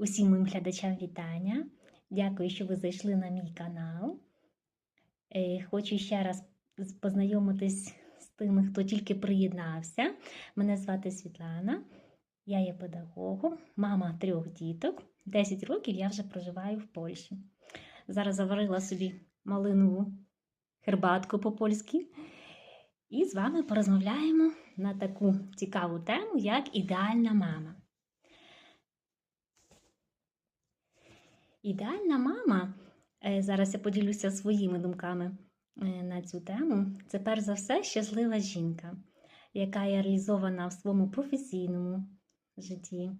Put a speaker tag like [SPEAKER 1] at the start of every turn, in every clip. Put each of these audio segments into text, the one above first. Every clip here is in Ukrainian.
[SPEAKER 1] Усім моїм глядачам вітання. Дякую, що ви зайшли на мій канал. Е, Хочу ще раз познайомитись з тими, хто тільки приєднався. Мене звати Світлана, я є педагогом, мама трьох діток. 10 років я вже проживаю в Польщі. Зараз заварила собі малинову хербатку по-польськи. І з вами порозмовляємо на таку цікаву тему, як ідеальна мама. Ідеальна мама, е, зараз я поділюся своїми думками е, на цю тему. Це перш за все щаслива жінка, яка є реалізована в своєму професійному житті,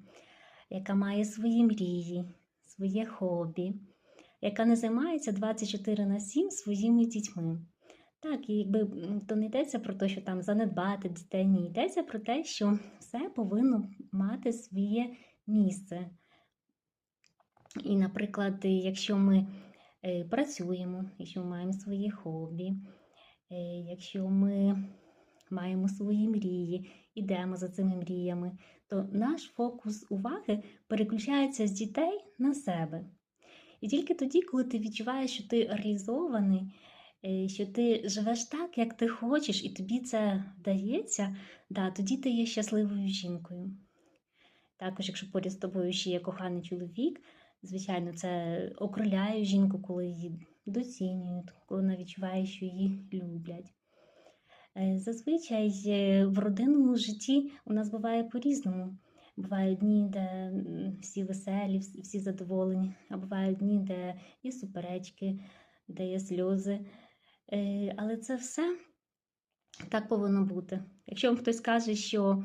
[SPEAKER 1] яка має свої мрії, своє хобі, яка не займається 24 на 7 своїми дітьми. Так, і якби то не йдеться про те, що там занедбати дітей, ні, йдеться про те, що все повинно мати своє місце. І, наприклад, якщо ми е, працюємо, якщо ми маємо свої хобі, е, якщо ми маємо свої мрії, ідемо за цими мріями, то наш фокус уваги переключається з дітей на себе. І тільки тоді, коли ти відчуваєш, що ти реалізований, е, що ти живеш так, як ти хочеш, і тобі це вдається, да, тоді ти є щасливою жінкою. Також, якщо поряд з тобою ще є коханий чоловік, звичайно, це окриляє жінку, коли її доцінюють, коли вона відчуває, що її люблять. Е, Зазвичай е, в родинному житті у нас буває по-різному. Бувають дні, де всі веселі, всі всі задоволені, а бувають дні, де є суперечки, де є сльози. Е, Але це все так повинно бути. Якщо вам хтось каже, що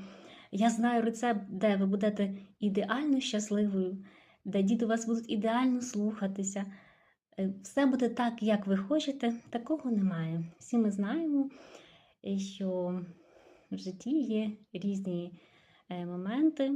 [SPEAKER 1] я знаю рецепт, де ви будете ідеально щасливою, де діти вас будуть ідеально слухатися, е, все буде так, як ви хочете, такого немає. Всі ми знаємо, е, що в житті є різні е, моменти,